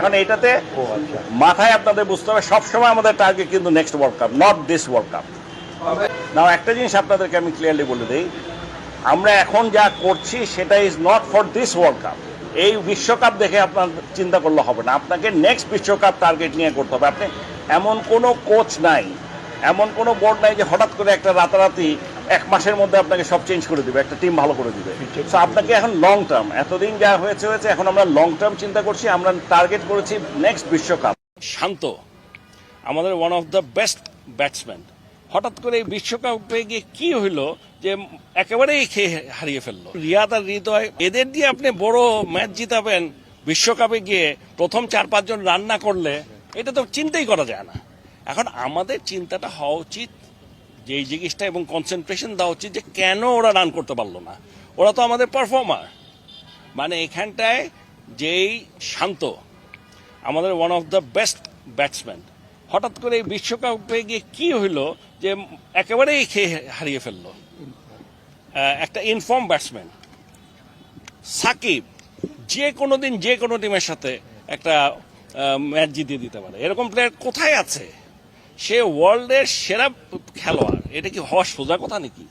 এখন এইটাতে ও আচ্ছা। মাথায় আপনাদের বুঝতে হবে সবসময় আমাদের টার্গেট কিন্তু next world cup not this world cup now একটা জিনিস আপনাদেরকে আমি ক্লিয়ারলি বলে দিই আমরা এখন যা করছি সেটা is not for this world cup এই বিশ্বকাপ দেখে আপনার চিন্তা করলে হবে না। আপনাকে নেক্সট বিশ্বকাপ টার্গেট নিয়ে করতে হবে। আপনি এমন কোনো কোচ নাই এমন কোনো বোর্ড নাই যে হঠাৎ করে একটা রাতারাতি এক মাসের মধ্যে আপনাকে সব চেঞ্জ করে দিবে একটা টিম ভালো করে দিবে। সো আপনাকে এখন লং টার্ম এতদিন যা হয়েছে হয়েছে এখন আমরা লং টার্ম চিন্তা করছি আমরা টার্গেট করেছি নেক্সট বিশ্বকাপ। শান্ত আমাদের one of the best batsman হঠাৎ করে এই বিশ্বকাপে গিয়ে কি হইল যে একেবারেই খেয়ে হারিয়ে ফেলল। রিয়াদ আর হৃদয় এদের দিয়ে আপনি বড় ম্যাচ জিতাবেন বিশ্বকাপে গিয়ে প্রথম চার পাঁচজন রান্না করলে এটা তো চিন্তাই করা যায় না। এখন আমাদের চিন্তাটা হওয়া উচিত যে এই জিনিসটা এবং কনসেন্ট্রেশন দেওয়া উচিত যে কেন ওরা রান করতে পারল না। ওরা তো আমাদের পারফর্মার মানে এখানটায় যেই শান্ত, আমাদের one of the best batsman হঠাৎ করে এই বিশ্বকাপে গিয়ে কি হইল যে একেবারেই খেয়ে হারিয়ে ফেলল। একটা ইনফর্ম ব্যাটসম্যান সাকিব, যে কোনো দিন যে কোনো টিমের সাথে একটা ম্যাচ জিতিয়ে দিতে পারে। এরকম প্লেয়ার কোথায় আছে? সে ওয়ার্ল্ডের সেরা খেলোয়াড়। এটা কি হওয়া সোজা কথা নাকি?